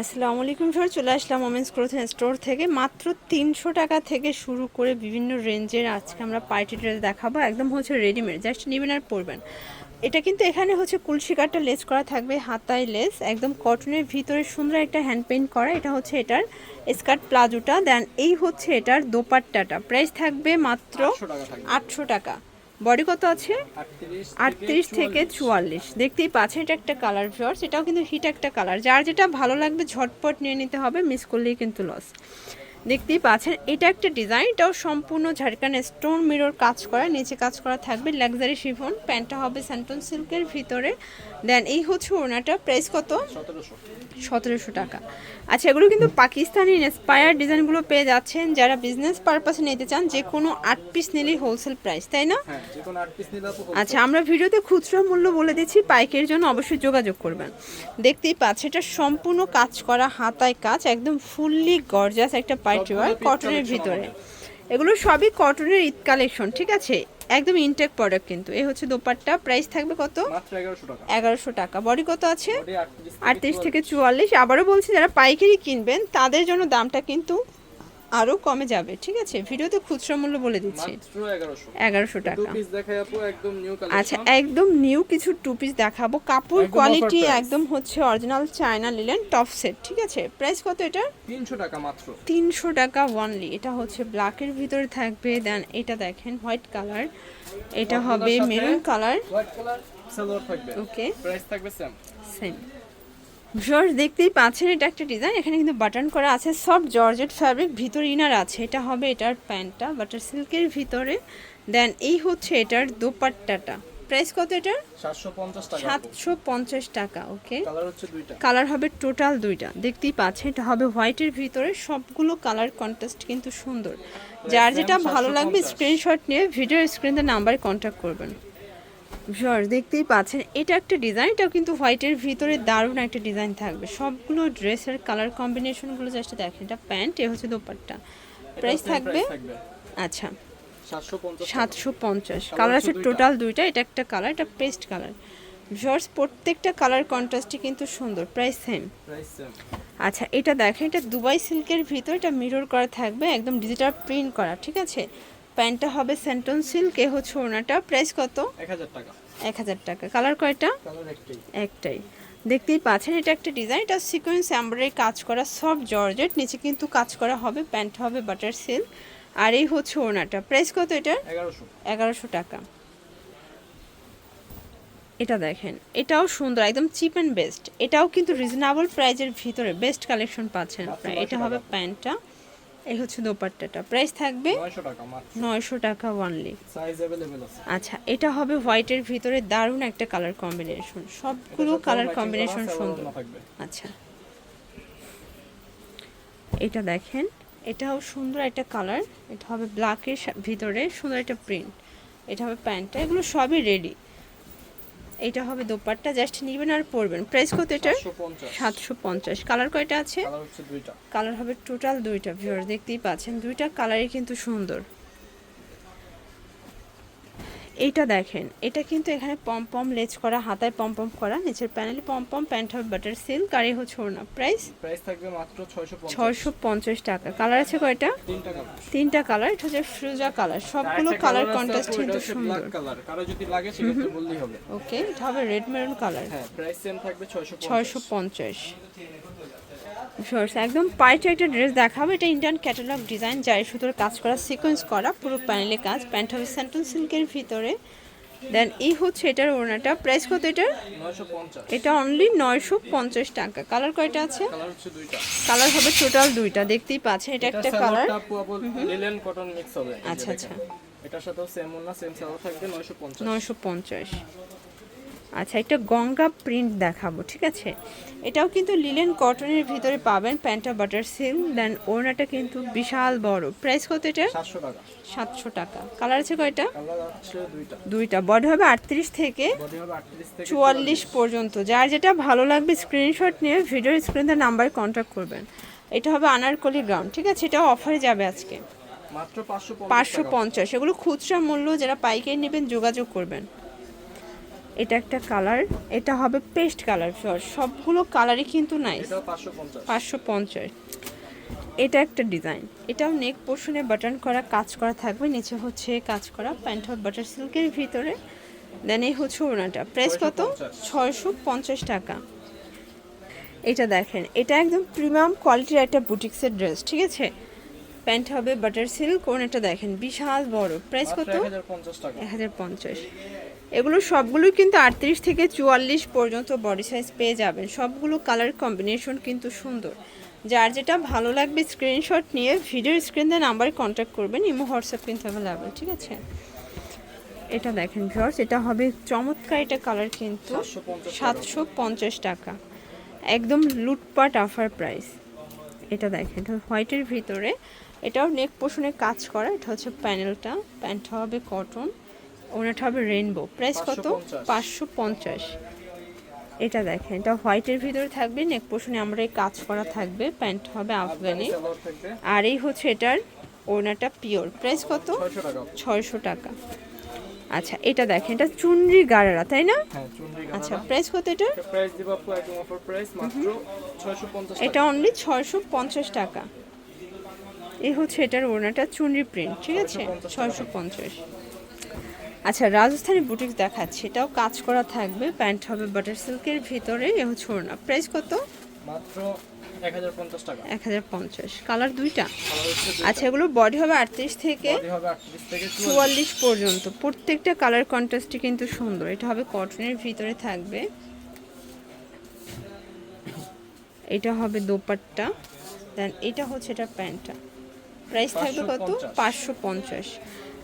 আসসালামু আলাইকুম স্যার চলে আসলাম ওমেন্স ক্লোথিং স্টোর থেকে। মাত্র তিনশো টাকা থেকে শুরু করে বিভিন্ন রেঞ্জের আজকে আমরা পার্টি ড্রেস দেখাবো। একদম হচ্ছে রেডিমেড জাস্ট নেবেন আর পরবেন। এটা কিন্তু এখানে হচ্ছে কুলসি কাটটা লেস করা থাকবে হাতায় লেস একদম কটনের ভিতরে সুন্দর একটা হ্যান্ড পেইন্ট করা। এটা হচ্ছে এটার স্কার্ট প্লাজোটা দেন এই হচ্ছে এটার দোপাট্টাটা। প্রাইস থাকবে মাত্র আটশো টাকা। বডি কত আছে? আটত্রিশ থেকে চুয়াল্লিশ। দেখতেই পাচ্ছেন এটা একটা কালার ভিওর্স এটাও কিন্তু হিট একটা কালার যার যেটা ভালো লাগবে ঝটপট নিয়ে নিতে হবে মিস করলেই কিন্তু লস দেখতেই পাচ্ছেন এটা একটা ডিজাইন এটাও সম্পূর্ণ ঝাড়খান্ড স্টোন মিরর কাজ করা নিচে কাজ করা থাকবে লাক্সারি শিফন প্যান্টটা হবে স্যান্টন সিল্কের ভিতরে। দেন এই হচ্ছে ওনাটা প্রাইস কত? সতেরোশো টাকা। আচ্ছা এগুলো কিন্তু পাকিস্তানি ইন্সপায়ার ডিজাইনগুলো পেয়ে যাচ্ছেন যারা বিজনেস পারপাসে নিতে চান যে কোনো আট পিস নিলেই হোলসেল প্রাইস তাই না? হ্যাঁ আচ্ছা আমরা ভিডিওতে খুচরো মূল্য বলে দিচ্ছি পাইকের জন্য অবশ্যই যোগাযোগ করবেন। দেখতেই পাচ্ছেন এটা সম্পূর্ণ কাজ করা হাতায় কাজ একদম ফুললি গর্জাস একটা পার্টি ওয়ার কটনের ভিতরে। এগুলো সবই কটনের ঈদ কালেকশন ঠিক আছে? একদম ইনটেক প্রোডাক্ট কিন্তু। এই হচ্ছে দোপাট্টা। প্রাইস থাকবে কত? এগারোশো টাকা। বডি কত আছে? আটত্রিশ থেকে চুয়াল্লিশ। আবারও বলছি যারা পাইকারি কিনবেন তাদের জন্য দামটা কিন্তু আরও কমে যাবে ঠিক আছে? ভিডিওতে খুচরো মূল্য বলে দিচ্ছি। এগারোশো। টাকা। আচ্ছা একদম নিউ কিছু টু পিস দেখাবো। কাপড় কোয়ালিটি একদম হচ্ছে original China linen top set ঠিক আছে? প্রাইস কত এটা? তিনশো টাকা মাত্র। তিনশো টাকা ওয়ানলি এটা হচ্ছে ব্ল্যাকের ভিতরে থাকবে। দেন এটা দেখেন হোয়াইট কালার এটা হবে মেরুন কালার ওকে প্রাইস থাকবে। সেম সেম জর্জ দেখতেই পাচ্ছেন এটা একটা ডিজাইন। এখানে কিন্তু বাটন করা আছে সফট জর্জেট ফ্যাব্রিক ভিতর ইনার আছে। এটা হবে এটার প্যান্টটা বাটার সিল্কের ভিতরে। দেন এই হচ্ছে এটার দোপাট্টাটা। প্রাইস কত এটার? সাতশো পঞ্চাশ টাকা। ওকে কালার হবে টোটাল দুইটা। দেখতেই পাচ্ছেন এটা হবে হোয়াইটের ভিতরে। সবগুলো কালার কন্ট্রাস্ট কিন্তু সুন্দর। যার যেটা ভালো লাগবে স্ক্রিনশট নিয়ে ভিডিও স্ক্রিনে নাম্বারে কন্ট্যাক্ট করবেন। জর দেখতেই পাচ্ছেন এটা একটা ডিজাইন এটাও কিন্তু হোয়াইটের ভিতরে দারুণ একটা ডিজাইন থাকবে। সবগুলো ড্রেসের কালার কম্বিনেশনগুলো জাস্ট দেখেন এটা প্যান্ট এ হচ্ছে দোপাট্টা। প্রাইস থাকবে? আচ্ছা। সাতশো পঞ্চাশ কালার আছে টোটাল দুইটা। এটা একটা কালার এটা পেস্ট কালার জর্জ প্রত্যেকটা কালার কন্ট্রাস্টই কিন্তু সুন্দর প্রাইস সেম আচ্ছা এটা দেখেন এটা দুবাই সিল্কের ভিতর এটা মিরর করা থাকবে একদম ডিজিটাল প্রিন্ট করা ঠিক আছে? প্যান্টটা হবে সেন্টন সিল্ক এ হচ্ছে ওনাটা প্রাইস কত? এক হাজার টাকা। কালার কয়টা? কালার একটাই। একটাই। দেখতেই পাচ্ছেন এটা একটা ডিজাইন এটা সিকোয়েন্স এমব্রয়ডারি কাজ করা সব জর্জেট নিচে কিন্তু কাজ করা হবে প্যান্ট হবে বাটার সিল্ক আর এই হচ্ছে ওনাটা প্রাইস কত এটা? এগারোশো। টাকা। এটা দেখেন এটাও সুন্দর একদম চিপ অ্যান্ড বেস্ট। এটাও কিন্তু রিজনেবল প্রাইজের ভিতরে বেস্ট কালেকশন পাচ্ছেন আপনারা এটা হবে প্যান্টটা। এই হচ্ছে দোপাট্টাটা। প্রাইস থাকবে নয়শো টাকা ওয়ানলি সাইজ অ্যাভেলেবেল আছে। আচ্ছা এটা হবে হোয়াইটের ভিতরে দারুণ একটা কালার কম্বিনেশন সবগুলো কালার কম্বিনেশন সুন্দর। আচ্ছা। এটা দেখেন এটাও সুন্দর একটা কালার এটা হবে ব্ল্যাকের ভিতরে সুন্দর একটা প্রিন্ট এটা হবে প্যান্টটা এগুলো সবই রেডি এটা হবে দোপাট্টা জাস্ট নিবেন আর পরবেন। প্রাইস কত এটা? সাতশো পঞ্চাশ। কালার কয়টা আছে? কালার হবে টোটাল দুইটা ভিউর দেখতেই পাচ্ছেন। দুইটা কালারই কিন্তু সুন্দর। এটা দেখেন এটা কিন্তু এখানে পমপম লেজ করা হাতায় পমপম করা নিচের প্যানেলে পমপম প্যান্ট হবে বাটার সিল্ক আর এই হচ্ছে ওড়না। প্রাইস প্রাইস থাকবে মাত্র 650 টাকা। কালার আছে কয়টা? তিনটা কালার এটা হচ্ছে ফ্রুজা কালার সবগুলো কালার কন্ট্রাস্ট কিন্তু সুন্দর। ওকে এটা হবে রেড মেরুন কালার হ্যাঁ প্রাইস সেম থাকবে ভিউয়ার্স একদম পাইটে একটা ড্রেস দেখাবো। এটা ইন্ডিয়ান ক্যাটালগ ডিজাইন যাই সুতোর কাজ করা সিকোয়েন্স করা পুরো প্যানেলে কাজ। প্যান্ট হবে স্যান্টন সিল্কের ভিতরে। দেন এই হচ্ছে এটার ওড়নাটা। প্রাইস কত এটার? এটা অনলি নয়শো পঞ্চাশ টাকা। কালার কয়টা আছে? কালার হবে টোটাল দুইটা। দেখতেই পাচ্ছে এটা একটা কালার আচ্ছা আচ্ছা। এটার সাথেও সেম সেম থাকবে 950 950 আচ্ছা একটা গঙ্গা প্রিন্ট দেখাবো ঠিক আছে? এটাও কিন্তু লিলেন কটনের ভিতরে পাবেন প্যান্টটা বাটার সিল্ক দেন ওড়নাটা কিন্তু বিশাল বড়। প্রাইস কত এটা সাতশো টাকা। কালার আছে কয়টা? দুইটা। বডি হবে আটত্রিশ থেকে চুয়াল্লিশ পর্যন্ত। যার যেটা ভালো লাগবে স্ক্রিনশট নিয়ে ভিডিওর স্ক্রিনের নাম্বারে কন্ট্যাক্ট করবেন। এটা হবে আনারকলি গ্রাউন্ড ঠিক আছে? এটাও অফারে যাবে আজকে। পাঁচশো পঞ্চাশ। এগুলো খুচরা মূল্য যারা পাইকারি নেবেন যোগাযোগ করবেন। এটা একটা কালার এটা হবে পেস্ট কালার সবগুলো কালারই কিন্তু নাই পাঁচশো পঞ্চাশ। এটা একটা ডিজাইন এটাও নেক পোর্শনে বাটন করা কাজ করা থাকবে নিচে হচ্ছে কাজ করা প্যান্ট হবে বাটার সিল্কের ভিতরে। দেন এই হচ্ছে ওনাটা প্রাইস কত? 650 ছয়শো পঞ্চাশ টাকা। এটা দেখেন এটা একদম প্রিমিয়াম কোয়ালিটির একটা বুটিক্সের ড্রেস ঠিক আছে? প্যান্ট হবে বাটার সিল্ক ওনাটা দেখেন বিশাল বড়। প্রাইস কত? এক হাজার পঞ্চাশ। এগুলো সবগুলোই কিন্তু আটত্রিশ থেকে চুয়াল্লিশ পর্যন্ত বডি সাইজ পেয়ে যাবেন। সবগুলো কালার কম্বিনেশন কিন্তু সুন্দর। যার যেটা ভালো লাগবে স্ক্রিনশট নিয়ে ভিডিও স্ক্রিন নাম্বারে কন্ট্যাক্ট করবেন, ইমো হোয়াটসঅ্যাপ কিন্তু অ্যাভেলেবেল ঠিক আছে? এটা দেখেন ভিউয়ার্স এটা হবে চমৎকার এটা কালার কিন্তু সাতশো পঞ্চাশ টাকা। একদম লুটপাট অফার প্রাইস এটা দেখেন, এটা হোয়াইটের ভিতরে। এটাও নেক পোষণে কাজ করা, এটা হচ্ছে প্যানেলটা প্যান্টটা হবে কটন ওনাটা হবে রেনবো প্রাইস কত? পাঁচশো পঞ্চাশ। এটা দেখেন এটা হোয়াইটের ভিতরে থাকবে নেক পোষণে আমরা এই কাজ করা থাকবে প্যান্ট হবে আফগানি। আর এই হচ্ছে এটার ওনাটা পিওর। প্রাইস কত? ছয়শো টাকা। আচ্ছা এটা দেখেন এটা চুনরি গাড়ারা তাই না? হ্যাঁ আচ্ছা প্রাইস কত এটা এটা অনলি ছয়শো পঞ্চাশ টাকা। এই হচ্ছে এটার ওড়নাটা চুনরি প্রিন্ট ঠিক আছে? 650 ছয়শো পঞ্চাশ। আচ্ছা রাজস্থানি বুটিক দেখাচ্ছি এটাও কাজ করা থাকবে প্যান্ট হবে বাটার সিল্কের ভিতরে এ হচ্ছে ওড়না। প্রাইস কত? মাত্র এক হাজার পঞ্চাশ কালার দুইটা। আচ্ছা এগুলো বডি হবে আটত্রিশ থেকে চুয়াল্লিশ। পর্যন্ত। প্রত্যেকটা কালার কন্ট্রাস্টই কিন্তু সুন্দর। এটা হবে কটনের ভিতরে থাকবে। এটা হবে দোপাট্টা। দেন এটা হচ্ছে এটা প্যান্টটা। প্রাইস থাকবে কত? পাঁচশো পঞ্চাশ।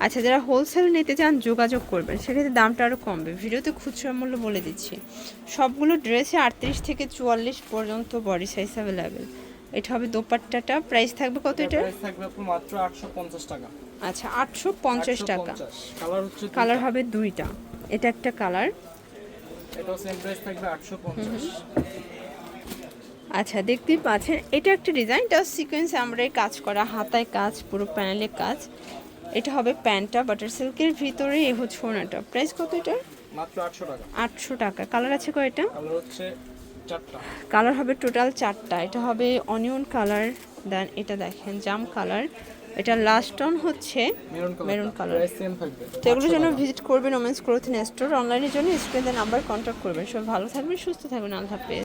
আচ্ছা যারা হোলসেল নিতে চান যোগাযোগ করবেন। সেক্ষেত্রে দামটা আরও কমবে। ভিডিওতে খুচরা মূল্য বলে দিচ্ছি। সবগুলো ড্রেসে আটত্রিশ থেকে চুয়াল্লিশ পর্যন্ত বডি সাইজ অ্যাভেলেবেল এটা হবে দোপাট্টাটা। প্রাইস থাকবে কত এটা থাকবে মাত্র আটশো পঞ্চাশ টাকা। আচ্ছা আটশো পঞ্চাশ টাকা। কালার হচ্ছে কালার হবে দুইটা। এটা একটা কালার সেম প্রাইস থাকবে আচ্ছা দেখতেই পাচ্ছেন। এটা একটা ডিজাইন এটা সিকোয়েন্স আমরা কাজ করা। হাতায় কাজ পুরো প্যানেলে কাজ। এটা হবে প্যান্টটা বাটার সিল্কের ভিতরে এ হচ্ছে ওনাটা। প্রাইস কত এটা মাত্র আটশো টাকা। আটশো টাকা। কালার আছে কয়টা কালার হচ্ছে চারটা। কালার হবে টোটাল চারটা। এটা হবে অনিয়ন কালার দেন এটা দেখেন জাম কালার এটা লাস্ট অন হচ্ছে মেরুন কালার তো এগুলোর 800 জন্য ভিজিট করবেন ওমেন্স ক্লোথিং স্টোর অনলাইনের জন্য স্ক্রিনে নাম্বার কন্ট্যাক্ট করবেন। সব ভালো থাকবেন সুস্থ থাকবেন। আল্লাহ হাফেজ।